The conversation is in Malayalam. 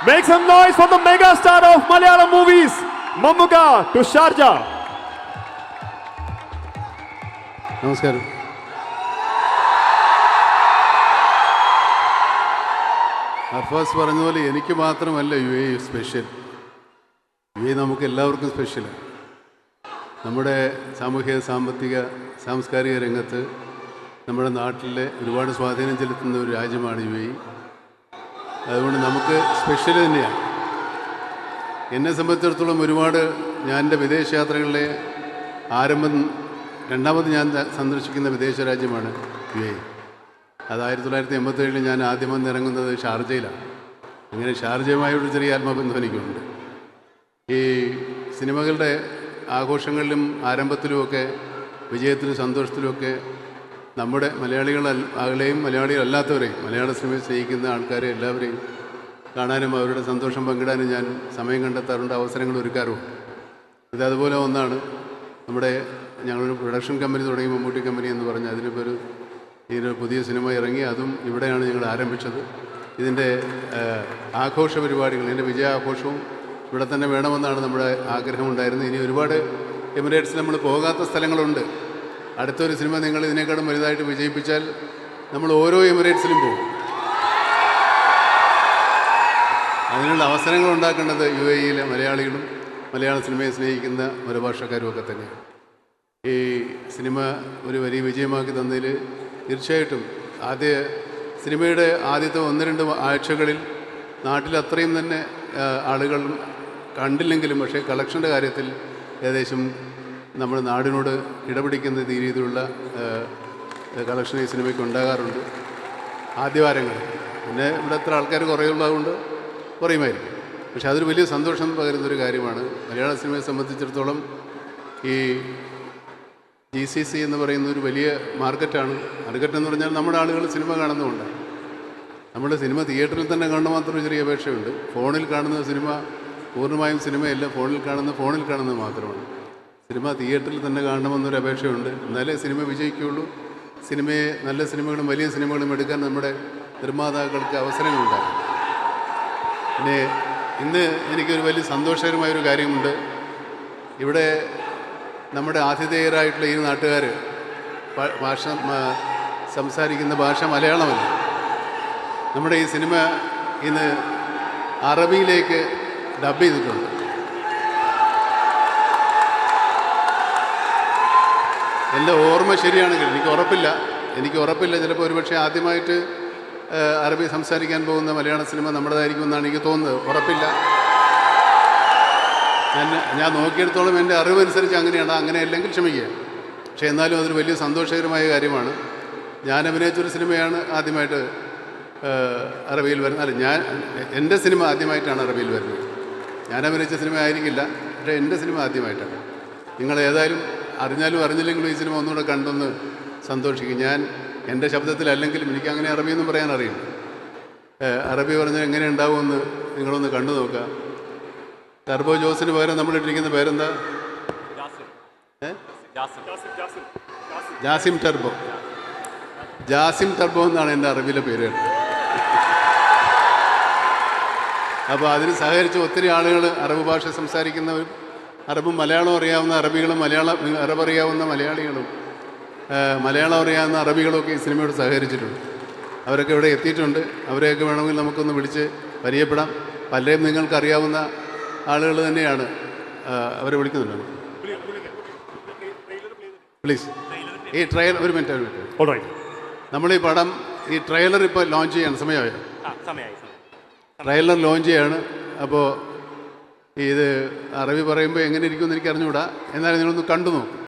Make some noise for the mega star of Malayalam movies, Mamuka to Sharjah. നമസ്കാരം അർഫാസ് പറഞ്ഞതുപോലെ എനിക്ക് മാത്രമല്ല U A special U A നമുക്ക് എല്ലാവർക്കും സ്പെഷ്യലാണ് നമ്മുടെ സാമൂഹിക സാമ്പത്തിക സാംസ്കാരിക രംഗത്ത് നമ്മുടെ നാട്ടിലെ ഒരുപാട് സ്വാധീനം ചെലുത്തുന്ന ഒരു രാജ്യമാണ് യു എ അതുകൊണ്ട് നമുക്ക് സ്പെഷ്യൽ തന്നെയാണ് എന്നെ സംബന്ധിച്ചിടത്തോളം ഒരുപാട് ഞാൻ എന്റെ വിദേശയാത്രകളിലെ ആരംഭം രണ്ടാമത് ഞാൻ സന്ദർശിക്കുന്ന വിദേശ രാജ്യമാണ് യു എ. അത് ആയിരത്തി തൊള്ളായിരത്തി എൺപത്തേഴിൽ ഞാൻ ആദ്യം വന്ന് ഇറങ്ങുന്നത് ഷാർജയിലാണ്. അങ്ങനെ ഷാർജയുമായൊരു ചെറിയ ആത്മബന്ധം എനിക്കുണ്ട്. ഈ സിനിമകളുടെ ആഘോഷങ്ങളിലും ആരംഭത്തിലുമൊക്കെ വിജയത്തിലും സന്തോഷത്തിലുമൊക്കെ നമ്മുടെ മലയാളികൾ ആകളെയും മലയാളികളല്ലാത്തവരെയും മലയാള സിനിമയെ സ്നേഹിക്കുന്ന ആൾക്കാരെ എല്ലാവരെയും കാണാനും അവരുടെ സന്തോഷം പങ്കിടാനും ഞാൻ സമയം കണ്ടെത്താറുണ്ട് അവസരങ്ങൾ ഒരുക്കാറുണ്ട് ഇത് അതുപോലെ ഒന്നാണ് നമ്മുടെ ഞങ്ങളൊരു പ്രൊഡക്ഷൻ കമ്പനി തുടങ്ങി മമ്മൂട്ടി കമ്പനി എന്ന് പറഞ്ഞ് അതിനിപ്പോൾ ഒരു ഇതിനൊരു പുതിയ സിനിമ ഇറങ്ങി അതും ഇവിടെയാണ് ഞങ്ങൾ ആരംഭിച്ചത്. ഇതിന്റെ ആഘോഷ പരിപാടികൾ ഇതിന്റെ വിജയാഘോഷവും ഇവിടെ തന്നെ വേണമെന്നാണ് നമ്മുടെ ആഗ്രഹമുണ്ടായിരുന്നത് ഇനി ഒരുപാട് എമിറേറ്റ്സിൽ നമ്മൾ പോകാത്ത സ്ഥലങ്ങളുണ്ട്. അടുത്തൊരു സിനിമ നിങ്ങൾ ഇതിനേക്കാളും വലുതായിട്ട് വിജയിപ്പിച്ചാൽ നമ്മൾ ഓരോ എമിറേറ്റ്സിലും പോകും. അതിനുള്ള അവസരങ്ങൾ ഉണ്ടാക്കേണ്ടത് യു എ ഇയിലെ മലയാളികളും മലയാള സിനിമയെ സ്നേഹിക്കുന്ന മറുഭാഷക്കാരും ഒക്കെ തന്നെയാണ്. ഈ സിനിമ ഒരു വലിയ വിജയമാക്കി തന്നതിൽ തീർച്ചയായിട്ടും ആദ്യ സിനിമയുടെ ആദ്യത്തെ ഒന്ന് രണ്ട് ആഴ്ചകളിൽ നാട്ടിൽ അത്രയും തന്നെ ആളുകൾ കണ്ടില്ലെങ്കിലും പക്ഷേ കളക്ഷന്റെ കാര്യത്തിൽ ഏകദേശം നമ്മുടെ നാടിനോട് ഇടപിടിക്കുന്ന രീതിയിലുള്ള കളക്ഷൻ ഈ സിനിമയ്ക്ക് ഉണ്ടാകാറുണ്ട്. ആദ്യവാരങ്ങൾ. പിന്നെ ഇവിടെ എത്ര ആൾക്കാർ കുറയുള്ളതുകൊണ്ട് കുറയുമായിരിക്കും. പക്ഷേ അതൊരു വലിയ സന്തോഷം പകരുന്നൊരു കാര്യമാണ്. മലയാള സിനിമയെ സംബന്ധിച്ചിടത്തോളം ഈ ജി സി സി എന്ന് പറയുന്ന ഒരു വലിയ മാർക്കറ്റാണ്. മാർക്കറ്റ് എന്ന് പറഞ്ഞാൽ നമ്മുടെ ആളുകൾ സിനിമ കാണുന്നതുകൊണ്ട്. നമ്മുടെ സിനിമ തിയേറ്ററിൽ തന്നെ കാണുന്ന മാത്രം ചെറിയ അപേക്ഷയുണ്ട്. ഫോണിൽ കാണുന്ന സിനിമ പൂർണമായും സിനിമയല്ല. ഫോണിൽ കാണുന്ന ഫോണിൽ കാണുന്നത് മാത്രമാണ്. സിനിമ തിയേറ്ററിൽ തന്നെ കാണണമെന്നൊരു അപേക്ഷയുണ്ട്. എന്നാലേ സിനിമ വിജയിക്കുകയുള്ളൂ. സിനിമയെ നല്ല സിനിമകളും വലിയ സിനിമകളും എടുക്കാൻ നമ്മുടെ നിർമ്മാതാക്കൾക്ക് അവസരങ്ങളുണ്ടാകും. പിന്നെ ഇന്ന് എനിക്കൊരു വലിയ സന്തോഷകരമായൊരു കാര്യമുണ്ട്. ഇവിടെ നമ്മുടെ ആതിഥേയരായിട്ടുള്ള ഈ നാട്ടുകാർ ഭാഷ സംസാരിക്കുന്ന ഭാഷ മലയാളമല്ല. നമ്മുടെ ഈ സിനിമ ഇന്ന് അറബിയിലേക്ക് ഡബ് ചെയ്തിട്ടുണ്ട്. എന്റെ ഓർമ്മ ശരിയാണെങ്കിൽ എനിക്ക് ഉറപ്പില്ല. എനിക്ക് ഉറപ്പില്ല. ചിലപ്പോൾ ഒരുപക്ഷെ ആദ്യമായിട്ട് അറബി സംസാരിക്കാൻ പോകുന്ന മലയാള സിനിമ നമ്മുടേതായിരിക്കും എന്നാണ് എനിക്ക് തോന്നുന്നത്. ഉറപ്പില്ല. ഞാൻ ഞാൻ നോക്കിയെടുത്തോളം എന്റെ അറിവനുസരിച്ച് അങ്ങനെയാണ്. അങ്ങനെ അല്ലെങ്കിൽ ക്ഷമിക്കുക. പക്ഷേ എന്നാലും അതൊരു വലിയ സന്തോഷകരമായ കാര്യമാണ്. ഞാൻ അഭിനയിച്ചൊരു സിനിമയാണ് ആദ്യമായിട്ട് അറബിയിൽ വരുന്നത്. അല്ല ഞാൻ എന്റെ സിനിമ ആദ്യമായിട്ടാണ് അറബിയിൽ വരുന്നത്. ഞാൻ അഭിനയിച്ച സിനിമ ആയിരിക്കില്ല. പക്ഷേ എന്റെ സിനിമ ആദ്യമായിട്ടാണ്. നിങ്ങൾ ഏതായാലും അറിഞ്ഞാലും അറിഞ്ഞില്ലെങ്കിലും ഈ സിനിമ ഒന്നുകൂടെ കണ്ടൊന്ന് സന്തോഷിക്കും. ഞാൻ എന്റെ ശബ്ദത്തിലല്ലെങ്കിലും എനിക്ക് അങ്ങനെ അറബിയൊന്നും പറയാൻ അറിയില്ല. അറബി പറഞ്ഞാൽ എങ്ങനെ ഉണ്ടാവുമെന്ന് നിങ്ങളൊന്ന് കണ്ടു നോക്കുക. ടർബോ ജോസിന് പകരം നമ്മൾ ഇട്ടിരിക്കുന്ന പേരെന്താ? ജാസിം. ടർബോ ജാസിം. ടർബോ എന്നാണ് എന്റെ അറബിയിലെ പേര്. അപ്പോൾ അതിന് സഹകരിച്ച് ഒത്തിരി ആളുകൾ അറബ് ഭാഷ സംസാരിക്കുന്നവരും അറബും മലയാളം അറിയാവുന്ന അറബികളും മലയാളം അറബ് അറിയാവുന്ന മലയാളികളും മലയാളം അറിയാവുന്ന അറബികളൊക്കെ ഈ സിനിമയോട് സഹകരിച്ചിട്ടുണ്ട്. അവരൊക്കെ ഇവിടെ എത്തിയിട്ടുണ്ട്. അവരെയൊക്കെ വേണമെങ്കിൽ നമുക്കൊന്ന് വിളിച്ച് പരിചയപ്പെടാം. പലരെയും നിങ്ങൾക്കറിയാവുന്ന ആളുകൾ തന്നെയാണ് അവരെ വിളിക്കുന്നുണ്ട്. പ്ലീസ്. ഈ ട്രയൽ ഒരു മിനിറ്റ് ഒരു മിനിറ്റ്. നമ്മൾ ഈ പടം ഈ ട്രെയിലർ ഇപ്പോൾ ലോഞ്ച് ചെയ്യാണ്. സമയമായോ. ട്രെയിലർ ലോഞ്ച് ചെയ്യാണ്. അപ്പോൾ ഇത് അറബി പറയുമ്പോൾ എങ്ങനെ ഇരിക്കുമെന്ന് എനിക്ക് അറിഞ്ഞുകൂടാ എന്നാലും നിങ്ങളൊന്ന് കണ്ടു നോക്കും.